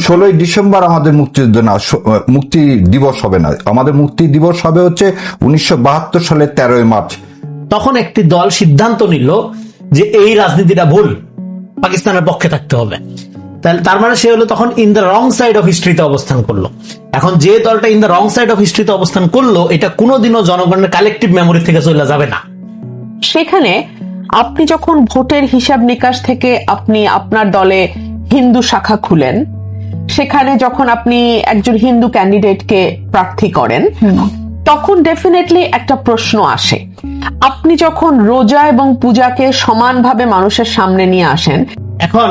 ষোলোই ডিসেম্বর আমাদের মুক্তিযুদ্ধ না মুক্তি দিবস হবে না। আমাদের মুক্তি দিবস হবে হচ্ছে উনিশশো বাহাত্তর সালের তেরোই মার্চ। তখন একটি দল সিদ্ধান্ত নিল যে এই রাজনীতিটা ভুল পাকিস্তানের পক্ষে থাকতে হবে। তাহলে তার মানে সে হলো তখন in the wrong side of হিস্ট্রিতে অবস্থান করল। এখন যে দলটা in the wrong side of হিস্ট্রিতে অবস্থান করল এটা কোনোদিনও জনগণের কালেকটিভ মেমোরি থেকে চলে যাবে না। সেখানে আপনি যখন ভোটের হিসাব নিকাশ থেকে আপনি আপনার দলে হিন্দু শাখা খুলেন সেখানে যখন আপনি একজন হিন্দু ক্যান্ডিডেটকে প্রার্থী করেন তখন ডেফিনেটলি একটা প্রশ্ন আসে। আপনি যখন রোজা এবং পূজাকে সমানভাবে মানুষের সামনে নিয়ে আসেন এখন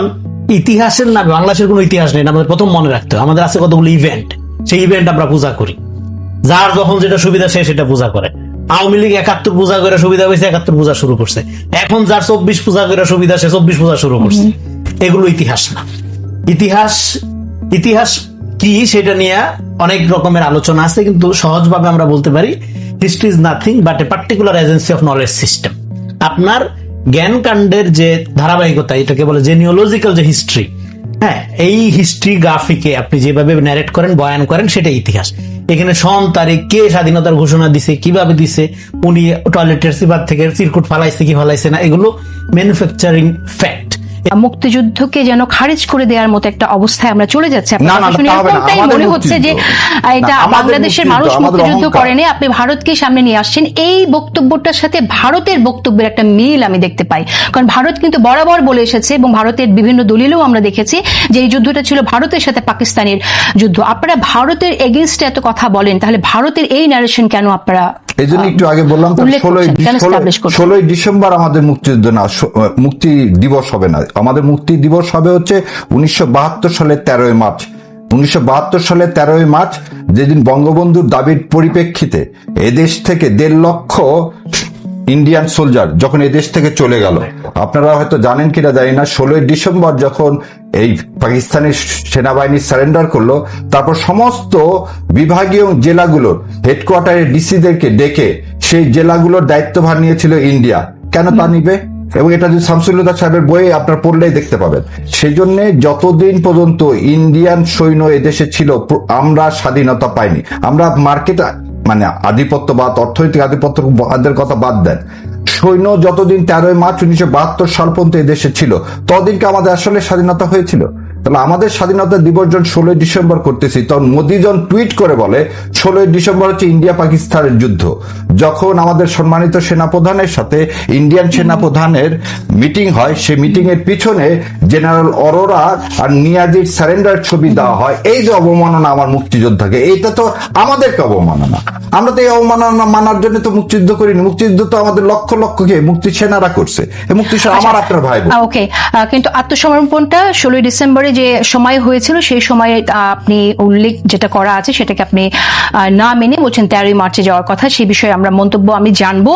ইতিহাসের না বাংলাদেশের কোনো ইতিহাস নেই আমাদের প্রথম মনে রাখতে হবে। আমাদের আছে কতগুলো ইভেন্ট সেই ইভেন্ট আমরা পূজা করি। যার যখন যেটা সুবিধা সে সেটা পূজা করে। আওয়ামী লীগ একাত্তর পূজা করে সুবিধা হয়েছে একাত্তর পূজা শুরু করছে। এখন যার চব্বিশ পূজা করে সুবিধা সে চব্বিশ পূজা শুরু করছে। এগুলো ইতিহাস না। ইতিহাস ইতিহাস কি সেটা নিয়ে অনেক রকমের আলোচনা আছে, কিন্তু সহজভাবে আমরা বলতে পারি history is nothing but a particular agency of knowledge system আপনার জ্ঞান কাণ্ডের যে ধারাবাহিকতা, এটাকে বলে জেনিওলজিক্যাল যে হিস্ট্রি হ্যাঁ এই হিস্ট্রি গ্রাফিকে আপনি যেভাবে ন্যারেট করেন, বয়ান করেন সেটা ইতিহাস। এখানে সন, তারিখ, কে স্বাধীনতার ঘোষণা দিছে, কীভাবে দিছে, উনি টয়লেটের সিপার থেকে চিরকুট ফালাইছে কি ফালাইছে না, এগুলো ম্যানুফ্যাকচারিং ফ্যাক্ট মুক্তিযুদ্ধকে যেন খারিজ করে দেওয়ার মতো একটা অবস্থায় আমরা চলে যাচ্ছি। আপনার মনে হচ্ছে যে এটা বাংলাদেশের মানুষ মুক্তিযুদ্ধ করেনি আপনি ভারতকে সামনে নিয়ে আসছেন। এই বক্তব্যটার সাথে ভারতের বক্তব্যের একটা মিল আমি দেখতে পাই। কারণ ভারত কিন্তু বরাবর বলে এসেছে এবং ভারতের বিভিন্ন দলিলেও আমরা দেখেছি যে এই যুদ্ধটা ছিল ভারতের সাথে পাকিস্তানের যুদ্ধ। আপনারা ভারতের এগেনস্টে এত কথা বলেন তাহলে ভারতের এই ন্যারেশন কেন আপনারা এই জন্য একটু আগে বললাম ষোলোই ডিসেম্বর আমাদের মুক্তিযুদ্ধ না মুক্তি দিবস হবে না। আমাদের মুক্তি দিবস হবে হচ্ছে উনিশশো বাহাত্তর সালের তেরোই মার্চ। উনিশশো বাহাত্তর সালের তেরোই মার্চ যেদিন বঙ্গবন্ধুর দাবির পরিপ্রেক্ষিতে এদেশ থেকে দেড় লক্ষ ইন্ডিয়ান সোলজার যখন এদেশ থেকে চলে গেল আপনারা হয়তো জানেন কিনা জানি না ষোলোই ডিসেম্বর যখন এই পাকিস্তানের সেনাবাহিনী সারেন্ডার করল তারপর সমস্ত বিভাগীয় জেলাগুলোর হেডকোয়ার্টারের ডিসিদেরকে ডেকে সেই জেলাগুলোর দায়িত্বভার নিয়েছিল ইন্ডিয়া কেন তা নিবে? এবং এটা যদি শামসুল্লাহ সাহেবের বইয়ে আপনার পড়লেই দেখতে পাবেন। সেই জন্য যতদিন পর্যন্ত ইন্ডিয়ান সৈন্য এদেশে ছিল আমরা স্বাধীনতা পাইনি। আমরা মার্কেট মানে আধিপত্য বা অর্থনৈতিক আধিপত্যবাদের কথা বাদ দেন। সৈন্য যতদিন তেরোই মার্চ উনিশশো বাহাত্তর সাল পর্যন্ত দেশে ছিল তদিনকে আমাদের আসলে স্বাধীনতা হয়েছিল। তাহলে আমাদের স্বাধীনতা দিবস যখন ষোলোই ডিসেম্বর করতেছি তখন মোদি যখন টুইট করে বলে ষোলোই ডিসেম্বর হচ্ছে ইন্ডিয়া পাকিস্তানের যুদ্ধ। যখন আমাদের সম্মানিত সেনাপ্রধানের সাথে ইন্ডিয়ান সেনাপ্রধানের মিটিং হয় সেই মিটিং এর পিছনে জেনারেল অরোরা আর নিয়াজির সারেন্ডার ছবি দেওয়া হয়। এই যে অবমাননা আমার মুক্তিযোদ্ধাকে এইটা তো আমাদেরকে অবমাননা। আমরা তো এই অবমাননা মানার জন্য তো মুক্তিযুদ্ধ করিনি। মুক্তিযুদ্ধ তো আমাদের লক্ষ লক্ষকে মুক্তি সেনারা করছে। মুক্তি সেনা আমার আপনার ভাই ওকে। কিন্তু আত্মসমর্পণটা ষোলোই ডিসেম্বরে যে সময় হয়েছিল সেই সময়ে আপনি উল্লেখ যেটা করা আছে সেটাকে আপনি না মেনে বলছেন তেরোই মার্চে যাওয়ার কথা সেই বিষয়ে আমরা মন্তব্য আমি জানব।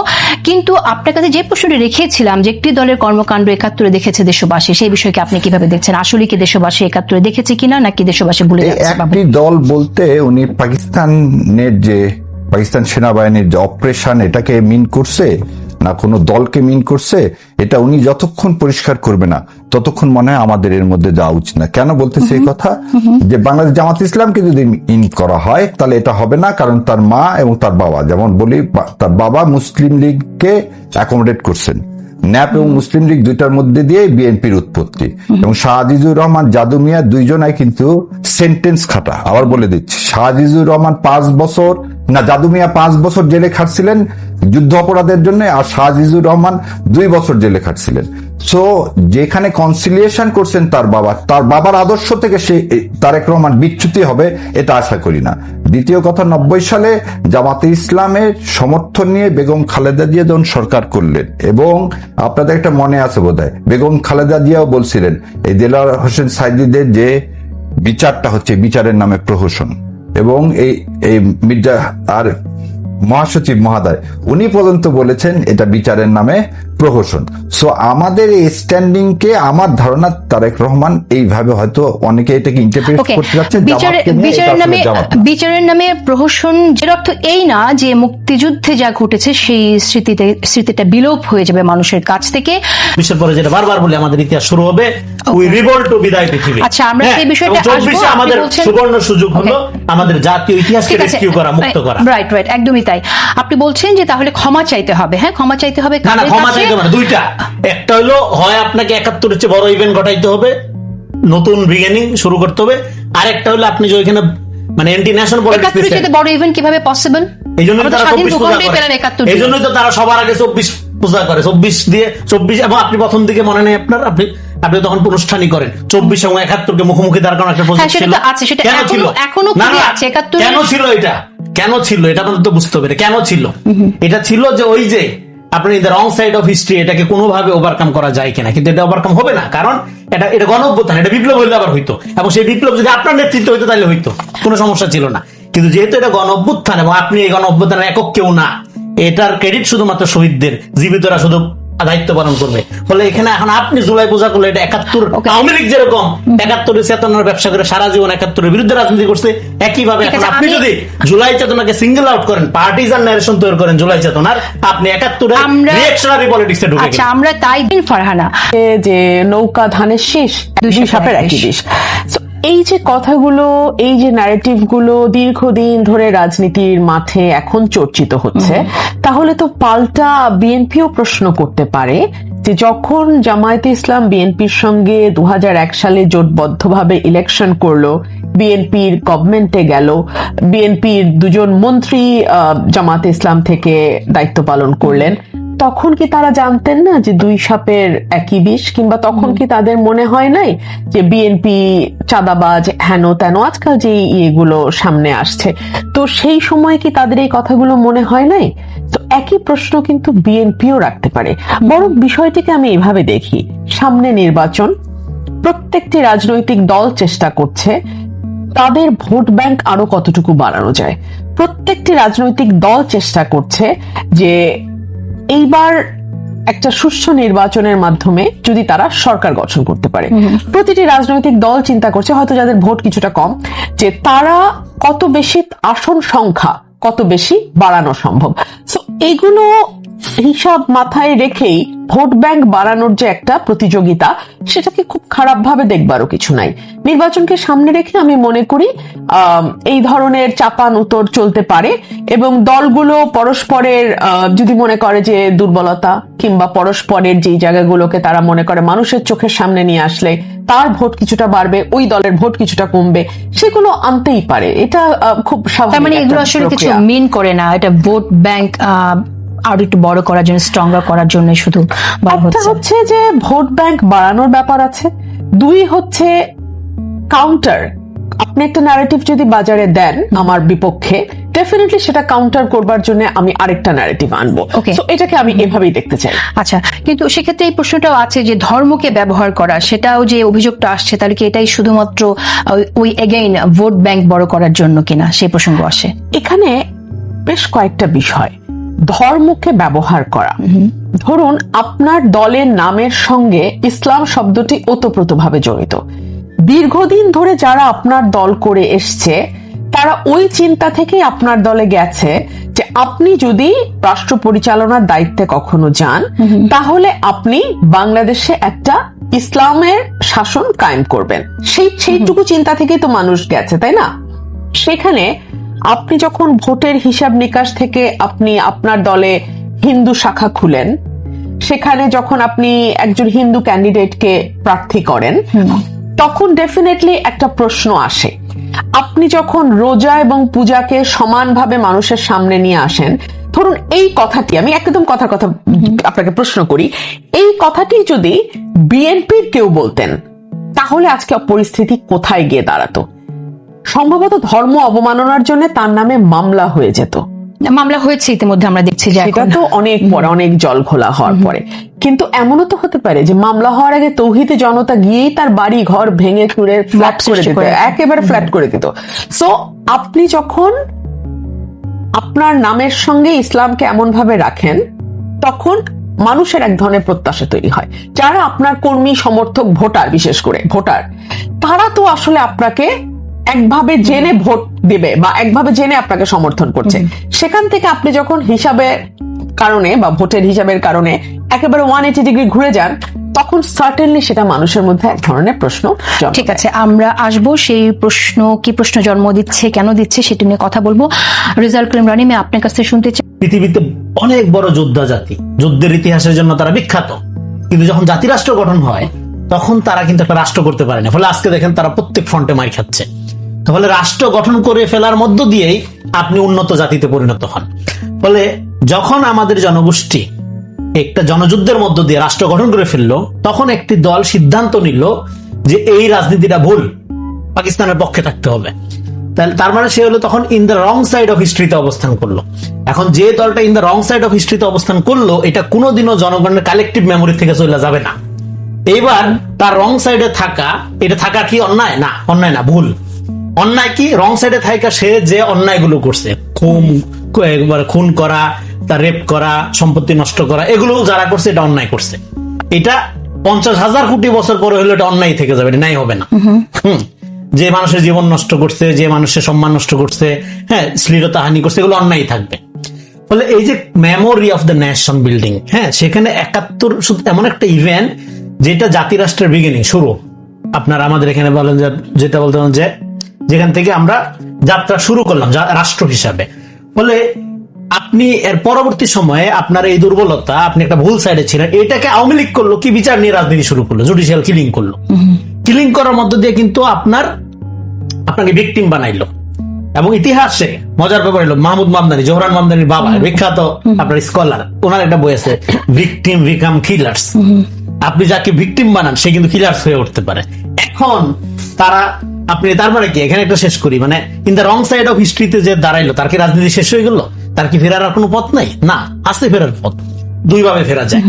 কিন্তু আপনার কাছে যে প্রশ্নটি রেখেছিলাম যে একটি দলের কর্মকাণ্ড একাত্তরে দেখেছে দেশবাসী সেই বিষয়কে আপনি কীভাবে দেখছেন? আসলে কি দেশবাসী একাত্তরে দেখেছে কিনা নাকি দেশবাসী ভুলে একটি দল বলতে উনি পাকিস্তানের যে পাকিস্তান সেনাবাহিনীর যে অপারেশন এটাকে মিন করছে না কোনো দলকে মিন করছে এটা উনি যতক্ষণ পরিষ্কার করবে না ততক্ষণ মনে হয় আমাদের এর মধ্যে যাওয়া উচিত না। কেন বলতেছে এই কথা? যে বাংলাদেশ জামাত ইসলামকে যদি ইন করা হয় তাহলে এটা হবে না কারণ তার মা এবং তার বাবা যেমন বলি তার বাবা মুসলিম লীগকে অ্যাকোমোডেট করছেন। ন্যাপ এবং মুসলিম লীগ দুইটার মধ্যে দিয়ে বিএনপির উৎপত্তি। এবং শাহজিজুর রহমান জাদু মিয়া দুইজনাই কিন্তু সেন্টেন্স খাটা। আবার বলে দিচ্ছি শাহজিজুর রহমান পাঁচ বছর না জাদু মিয়া পাঁচ বছর জেলে খাটছিলেন যুদ্ধ অপরাধের জন্য আর শাহজিজুর রহমান দুই বছর জেলে খাটছিলেন। সো যেখানে কনসিলিয়েশন করছেন তার বাবা, তার বাবার আদর্শ থেকে সে তারেক রহমান বিচ্যুতি হবে, এটা আশা করি না। দ্বিতীয় কথা, নব্বই সালে জামাতে ইসলামের সমর্থন নিয়ে বেগম খালেদা জিয়া যখন সরকার করলেন, এবং আপনাদের একটা মনে আছে বোধহয়, বেগম খালেদা জিয়াও বলছিলেন, এই দেলার হোসেন সাইদিদের যে বিচারটা হচ্ছে বিচারের নামে প্রহসন, এবং এই মির্জা, আর মহাসচিব মহাদয় উনি পর্যন্ত বলেছেন এটা বিচারের নামে প্রহসন। সো আমাদের এই স্ট্যান্ডিং কে আমার ধারণা তারেক রহমান এইভাবে হয়তো অনেকে এটাকে ইন্টারপ্রেট করতে যাচ্ছে বিচারের নামে বিচারের নামে প্রহসন এর অর্থ এই না যে মুক্তিযুদ্ধে যা ঘটেছে সেই স্মৃতিতে স্মৃতিটা বিলোপ হয়ে যাবে মানুষের কাছ থেকে। বিশ্বের পরে যেটা বারবার বলি আমাদের ইতিহাস শুরু হবে উই রিভোল্ট টু বিদায় পৃথিবী। আচ্ছা, আমরা হ্যাঁ, সেই বিষয়টা এবং 24 আসব। আমাদের সুবর্ণ সুযোগ হলো আমাদের জাতীয় ইতিহাসকে রেস্কিউ করা মুক্ত করা। রাইট রাইট একদমই তাই। আপনি বলছেন যে তাহলে ক্ষমা চাইতে হবে হ্যাঁ? ক্ষমা চাইতে হবে কাদের ক্ষমা কাছে? চাইতে হবে দুইটা। একটা হলো হয় আপনাকে একাত্তরের চেয়ে বড় ইভেন্ট ঘটাইতে হবে নতুন বিগিনিং শুরু করতে হবে। আরেকটা হলো আপনি যে ওইখানে মানে এন্টি ন্যাশনাল পলিটিক্স বড় ইভেন্ট কীভাবে পসিবল এই আমাদের তারা চব্বিশ পূজা করে। এই। জন্যই তো তারা সবার আগে চব্বিশ পূজা করে। চব্বিশ দিয়ে চব্বিশ এবং আপনি প্রথম দিকে মনে নেই আপনার আপনি আপনি তখন অনুষ্ঠানই করেন। চব্বিশ এবং একাত্তরকে মুখোমুখি দাঁড় একটা প্রজেক্ট হ্যাঁ, সেটা ছিল। আছে, সেটা কেন এখনো- ছিল? এখনও আছে, 71 কেন ছিল এটা? কেন ছিল? এটা আপনাদের তো বুঝতে হবে কেন ছিল? এটা ছিল যে ওই যে আপনি the wrong side of history এটাকে কোনোভাবে ওভারকাম করা যায় কিনা। কিন্তু এটা ওভারকাম হবে না, কারণ এটা এটা গণ অভ্যুত্থান এটা বিপ্লব হইলে আবার হইতো। এবং সেই বিপ্লব যদি আপনার নেতৃত্ব হইতো, তাহলে হইতো। কোনো সমস্যা ছিল না। কিন্তু যেহেতু এটা গণ অভ্যুত্থান এবং আপনি এই গণ অভ্যুত্থানের একক কেউ না, এটার ক্রেডিট শুধুমাত্র শহীদদের, জীবিতরা শুধু দায়িত্ব পালন করবে। ফলে এখানে এখন আপনি জুলাই পূজা করলে এটা একাত্তর আওয়ামী লীগ যেরকম একাত্তরের চেতনার ব্যবসা করে সারা জীবন একাত্তরের বিরুদ্ধে রাজনীতি করছে একইভাবে এখন আপনি যদি জুলাই চেতনাকে সিঙ্গেল আউট করেন পার্টিজান ন্যারেশন তৈরি করেন জুলাই চেতনার আপনি একাত্তরে আমরা- রিয়েকশনারি পলিটিক্সে ঢুকে আচ্ছা আমরা তাই দিন ফারহানা। যে নৌকা ধানের শীষ দুই সাপের সাপের এক একই বিষ। এই যে কথাগুলো এই যে ন্যারেটিভগুলো দীর্ঘদিন ধরে রাজনীতির মাঠে এখন চর্চিত হচ্ছে তাহলে তো পাল্টা বিএনপিও প্রশ্ন করতে পারে যে যখন জামায়াতে ইসলাম বিএনপির সঙ্গে দু হাজার এক সালে জোটবদ্ধভাবে ইলেকশন করল বিএনপির গভর্নমেন্টে গেল বিএনপির দুজন মন্ত্রী আহ, জামায়াতে ইসলাম থেকে দায়িত্ব পালন করলেন তখন কি তারা জানতেন না যে দুই সাপের একই বিষ? কিংবা তখন কি তাদের মনে হয় নাই যে বিএনপি চাঁদাবাজ হেন তেন আজকাল যে ইয়েগুলো সামনে আসছে? তো সেই সময় কি তাদের এই কথাগুলো মনে হয় নাই? তো একই প্রশ্ন কিন্তু বিএনপিও রাখতে পারে। বরং বিষয়টিকে আমি এভাবে দেখি। সামনে নির্বাচন প্রত্যেকটি রাজনৈতিক দল চেষ্টা করছে তাদের ভোট ব্যাংক আরও কতটুকু বাড়ানো যায়। প্রত্যেকটি রাজনৈতিক দল চেষ্টা করছে যে এইবার একটা সুষ্ঠু নির্বাচনের মাধ্যমে যদি তারা সরকার গঠন করতে পারে। প্রতিটি রাজনৈতিক দল চিন্তা করছে হয়তো যাদের ভোট কিছুটা কম যে তারা কত বেশি আসন সংখ্যা কত বেশি বাড়ানো সম্ভব। সো এগুলো হিসাব মাথায় রেখেই ভোট ব্যাংক বাড়ানোর যে একটা প্রতিযোগিতা সেটাকে খুব খারাপ ভাবে দেখবারও কিছু নাই। নির্বাচনকে সামনে রেখে আমি মনে করি এই ধরনের চাপান উত্তর চলতে পারে এবং দলগুলো পরস্পরের যদি মনে করে যে দুর্বলতা কিংবা পরস্পরের যেই জায়গাগুলোকে তারা মনে করে মানুষের চোখের সামনে নিয়ে আসলে তার ভোট কিছুটা বাড়বে ওই দলের ভোট কিছুটা কমবে সেগুলো আনতেই পারে। এটা খুব তার স্বাভাবিক মানে এগুলো আসলে কিছু মিন করে না। এটা ভোট ব্যাংক আরও একটু বড় করার জন্য স্ট্রঙ্গার করার জন্য শুধু একটা হচ্ছে। যে ভোট ব্যাংক বাড়ানোর ব্যাপার আছে দুই হচ্ছে কাউন্টার আপনি একটা ন্যারেটিভ যদি বাজারে দেন আমার বিপক্ষে ডেফিনেটলি সেটা কাউন্টার করবার জন্য আমি আরেকটা ন্যারেটিভ আনব. এটাকে আমি এভাবেই দেখতে চাই। আচ্ছা কিন্তু সেক্ষেত্রে এই প্রশ্নটাও আছে যে ধর্মকে ব্যবহার করা সেটাও যে অভিযোগটা আসছে তাহলে কি এটাই শুধুমাত্র ওই- ওই এগেইন ভোট ব্যাংক বড় করার জন্য কিনা সেই প্রসঙ্গ আসে। এখানে বেশ কয়েকটা বিষয়। ধর্মকে ব্যবহার করা। ধরুন আপনার দলের নামের সঙ্গে ইসলাম শব্দটি ওতপ্রোতভাবে জড়িত। দীর্ঘদিন ধরে যারা আপনার দল করে এসছে তারা ওই চিন্তা থেকেই আপনার দলে গেছে যে আপনি যদি রাষ্ট্র পরিচালনার দায়িত্বে কখনো যান তাহলে আপনি বাংলাদেশে একটা ইসলামের শাসন কায়েম করবেন। সেই সেইটুকু চিন্তা থেকেই তো মানুষ গেছে তাই না? সেখানে আপনি যখন ভোটের হিসাব নিকাশ থেকে আপনি আপনার দলে হিন্দু শাখা খুলেন সেখানে যখন আপনি একজন হিন্দু ক্যান্ডিডেটকে প্রার্থী করেন তখন ডেফিনেটলি একটা প্রশ্ন আসে। আপনি যখন রোজা এবং পূজাকে সমানভাবে মানুষের সামনে নিয়ে আসেন ধরুন এই কথাটি আমি একদম কথা কথা আপনাকে প্রশ্ন করি এই কথাটি যদি বিএনপির কেউ বলতেন তাহলে আজকে পরিস্থিতি কোথায় গিয়ে দাঁড়াতো? সম্ভবত ধর্ম অবমাননার জন্য তার নামে মামলা হয়ে যেত। মামলা হয়েছে ইতিমধ্যে আমরা দেখছি যে সেটা তো অনেক পরে অনেক জল ঘোলা হওয়ার পরে। কিন্তু এমনও তো হতে পারে যে মামলা হওয়ার আগে তৌহিতে জনতা গিয়েই তার বাড়ি ঘর ভেঙে চুরে ফ্ল্যাট করে দিত একেবারে ফ্ল্যাট করে দিত। সো আপনি যখন আপনার নামের সঙ্গে ইসলামকে এমন ভাবে রাখেন তখন মানুষের এক ধরনের প্রত্যাশা তৈরি হয়। যারা আপনার কর্মী সমর্থক ভোটার বিশেষ করে ভোটার তারা তো আসলে আপনাকে একভাবে জেনে ভোট দিবে বা একভাবে জেনে আপনাকে সমর্থন করছে। সেখান থেকে আপনি যখন হিসাবের কারণে বা ভোটের হিসাবের কারণে একেবারে ওয়ান এইটি ডিগ্রি ঘুরে যান তখন সার্টেনলি সেটা মানুষের মধ্যে এক ধরনের প্রশ্ন ঠিক আছে আমরা আসব সেই প্রশ্ন কি প্রশ্ন জন্ম দিচ্ছে কেন দিচ্ছে সেটা নিয়ে কথা বলব। রেজাল্ট করিম রানী আমি আপনার কাছ থেকে শুনতে চাই। পৃথিবীতে অনেক বড় যোদ্ধা জাতি যুদ্ধের ইতিহাসের জন্য তারা বিখ্যাত। কিন্তু যখন জাতি রাষ্ট্র গঠন হয় তখন তারা কিন্তু একটা রাষ্ট্র করতে পারে না ফলে আজকে দেখেন তারা প্রত্যেক ফ্রন্টে মার খাচ্ছে। তাহলে রাষ্ট্র গঠন করে ফেলার মধ্য দিয়েই আপনি উন্নত জাতিতে পরিণত হন। ফলে যখন আমাদের জনগোষ্ঠী একটা জনযুদ্ধের মধ্য দিয়ে রাষ্ট্র গঠন করে ফেলল, তখন একটি দল সিদ্ধান্ত নিল যে এই রাজনীতিটা ভুল, পাকিস্তানের পক্ষে থাকতে হবে। তাহলে তার মানে সে হলো তখন in the wrong side of হিস্ট্রিতে অবস্থান করল। এখন যে দলটা in the wrong side of হিস্ট্রিতে অবস্থান করল, এটা কোনোদিনও জনগণের কালেকটিভ মেমোরি থেকে চলে যাবে না। এইবার তার রং সাইডে থাকা, এটা থাকা কি অন্যায়? না অন্যায় না, ভুল। অন্যায় কি? রং সাইডে থাকা সে যে অন্যায়গুলো করছে। খুন একবার খুন করা তার রেপ করা সম্পত্তি নষ্ট করা এগুলো যারা করছে এটা অন্যায় করছে। এটা পঞ্চাশ হাজার কোটি বছর পরে হলে এটা অন্যায় থেকে যাবে এটা নাই হবে না। হুম। যে মানুষের জীবন নষ্ট করছে যে মানুষের সম্মান নষ্ট করছে হ্যাঁ শ্লীলতা হানি করছে এগুলো অন্যায় থাকবে। ফলে এই যে memory of the nation building হ্যাঁ সেখানে একাত্তর শুধু এমন একটা ইভেন্ট যেটা জাতি রাষ্ট্রের বিগিনিং শুরু। আপনার আমাদের এখানে বলেন যে যেটা বলতে যে যেখান থেকে আমরা যাত্রা শুরু করলাম রাষ্ট্র হিসাবে। ফলে আপনি এর পরবর্তী সময়ে আপনার এই দুর্বলতা আপনি একটা ভুল সাইডে ছিলেন এটাকে আওয়ামী লীগ করল কি বিচার নিয়ে রাজনীতি শুরু করল? জুডিশিয়াল কিলিং করল। কিলিং করার মধ্য দিয়ে কিন্তু আপনার আপনাকে ভিকটিম বানাইলো। এবং ইতিহাসে মজার ব্যাপার হলো মাহমুদ মামদানি জোহরান মামদানির বাবা বিখ্যাত আপনার স্কলার ওনার একটা বই আছে ভিকটিম বিকাম কিলার্স আপনি যাকে ভিকটিম বানান সে কিন্তু কিলার্স হয়ে উঠতে পারে। এখন তারা আপনি তার মানে কি এখানে একটা শেষ করি মানে in the wrong side of হিস্ট্রিতে যে দাঁড়াইলো তার কি রাজনীতি শেষ হয়ে গেল? তার কি ফেরার আর কোনো পথ নাই? না আছে ফেরার পথ। দুই ভাবে ফেরা যায়।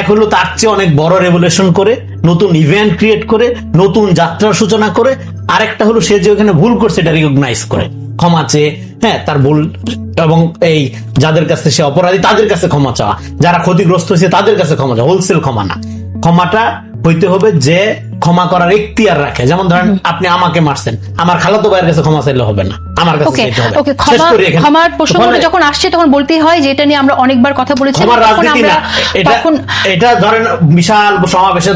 এক হলো তার চেয়ে অনেক বড় রেভলিউশন করে নতুন ইভেন্ট ক্রিয়েট করে নতুন যাত্রার সূচনা করে আরেকটা হলো সে যে ওখানে ভুল করছে এটা রিকগনাইজ করে। ক্ষমা চেয়ে হ্যাঁ তার ভুল এবং এই যাদের কাছে সে অপরাধী তাদের কাছে ক্ষমা চাওয়া। যারা ক্ষতিগ্রস্ত হয়েছে তাদের কাছে ক্ষমা চাওয়া। হোলসেল ক্ষমা না। ক্ষমাটা হইতে হবে যে ক্ষমা করার এখতিয়ার রাখে। যেমন ধরেন আপনি আমাকে মারছেন আমার খালাতো ভাইয়ের কাছে ক্ষমা চাইলে হবে না আমার কাছে চাইতে হবে। ওকে ক্ষমা ক্ষমার প্রসঙ্গটা যখন আসছে তখন বলতেই হয় যে এটা নিয়ে আমরা অনেকবার কথা বলেছি রাজনীতি না। এটা এটা ধরেন বিশাল সমাবেশে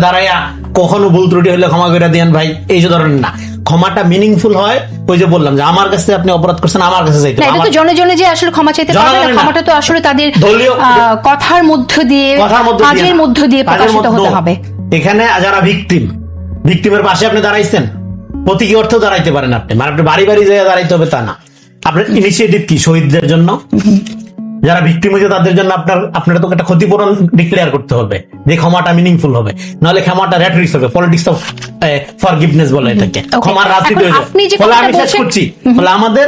কখনো ভুল ত্রুটি হলে ক্ষমা করে দেন ভাই এই যে ধরেন না। ক্ষমাটা মিনিংফুল হয় ওই যে বললাম যে আমার কাছে আপনি অপরাধ করছেন আমার কাছে চাইতে। এটা তো জনে জনে যে আসলে ক্ষমা চাইতে পারবে না ক্ষমাটা তো আসলে তাদের কথার মধ্য দিয়ে মধ্যে দিয়ে কাজের মধ্য দিয়ে প্রকাশিত হতে হবে। এখানে যারা ভিকটিম ভিকটিমের পাশে আপনি দাঁড়াইছেন প্রতীকী অর্থ দাঁড়াইতে পারেন আপনি। মানে আপনি বাড়ি বাড়ি জায়গায় দাঁড়াইতে হবে তা না। আপনার ইনিশিয়েটিভ কি? শহীদদের জন্য? যারা ভিকটিম হয়েছে তাদের জন্য আপনার আপনার তো একটা ক্ষতিপূরণ ডিক্লেয়ার করতে হবে। যে ক্ষমাটা মিনিংফুল হবে। নাহলে ক্ষমাটা র্যাটরিক্স হবে। পলিটিক্স অফ ফরগিভনেস বলে এটাকে। ক্ষমার রাজনীতি হয়ে আপনি যে যায়। ফলে আমি শেষ করছি। ফলে আমাদের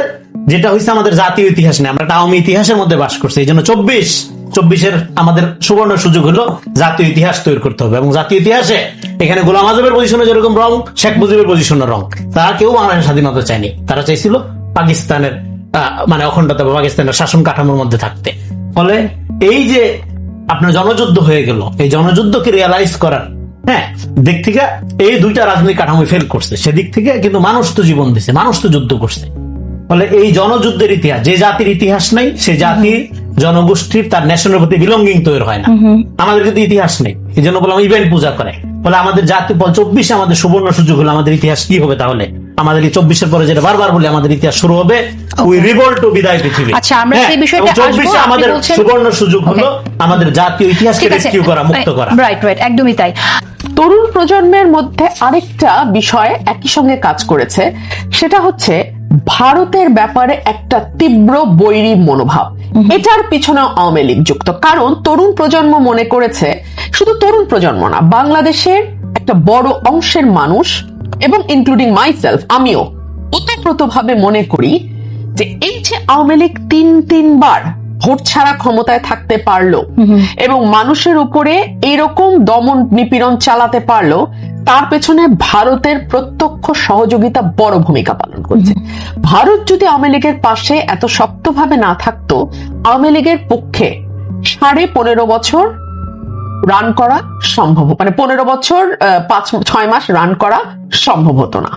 যেটা হয়েছে আমাদের জাতীয় ইতিহাস নেই আমরা আওয়ামী ইতিহাসের মধ্যে বাস করছি। এই জন্য চব্বিশ, চব্বিশের আমাদের সুবর্ণ সুযোগ হলো জাতীয় ইতিহাস তৈরি করতে হবে। এবং জাতীয় ইতিহাসে এখানে গোলাম আজমের পজিশনে যেরকম রং, শেখ মুজিবের পজিশনে রং। তারা কেউ বাংলাদেশের স্বাধীনতা চায়নি। তারা চাইছিল পাকিস্তানের মানে অখণ্ডতা বা পাকিস্তানের শাসন কাঠামোর মধ্যে থাকতে। ফলে এই যে আপনার জনযুদ্ধ হয়ে গেল, এই জনযুদ্ধকে রিয়ালাইজ করার হ্যাঁ দিক থেকে এই দুইটা রাজনৈতিক কাঠামো ফেল করছে। সেদিক থেকে কিন্তু মানুষ তো জীবন দিছে, মানুষ তো যুদ্ধ করছে। ফলে এই জনযুদ্ধের ইতিহাস যে জাতির ইতিহাস নেই সে জাতি জনগোষ্ঠীর তার ন্যাশনের প্রতি বিলঙ্গিং তৈরি হয় না। আমাদের কিন্তু ইতিহাস নেই। এই জন্য বললাম ইভেন্ট পূজা করে। ফলে আমাদের জাতি চব্বিশে আমাদের সুবর্ণ সুযোগ হলো আমাদের ইতিহাস কি হবে তাহলে? আমাদের এই চব্বিশের পরে যেটা বারবার বলি আমাদের ইতিহাস শুরু হবে উই টু বিদায় পৃথিবী। আচ্ছা, আমরা হ্যাঁ, সেই বিষয়টা চব্বিশে আমাদের সুবর্ণ সুযোগ হলো আমাদের জাতীয় ইতিহাসকে রেস্কিউ করা মুক্ত করা। রাইট রাইট একদমই তাই। তরুণ প্রজন্মের মধ্যে আরেকটা বিষয় একই সঙ্গে কাজ করেছে সেটা হচ্ছে ভারতের ব্যাপারে একটা তীব্র বৈরী মনোভাব। এটার পিছনে আওয়ামী লীগ যুক্ত। কারণ তরুণ প্রজন্ম মনে করেছে শুধু তরুণ প্রজন্ম না বাংলাদেশের একটা বড় অংশের মানুষ এবং ইনক্লুডিং মাইসেলফ আমিও ওতপ্রোতভাবে মনে করি যে এই যে আওয়ামী লীগ তিন তিনবার ভোট ছাড়া ক্ষমতায় থাকতে পারল এবং মানুষের উপরে এরকম দমন নিপীড়ন চালাতে পারল তার পেছনে ভারতের প্রত্যক্ষ সহযোগিতা বড় ভূমিকা পালন করছে। ভারত যদি আওয়ামী লীগের পাশে এত শক্তভাবে না থাকতো আওয়ামী লীগের পক্ষে সাড়ে পনেরো বছর রান করা সম্ভব মানে পনেরো বছর আহ, পাঁচ ছয় মাস রান করা সম্ভব হতো না।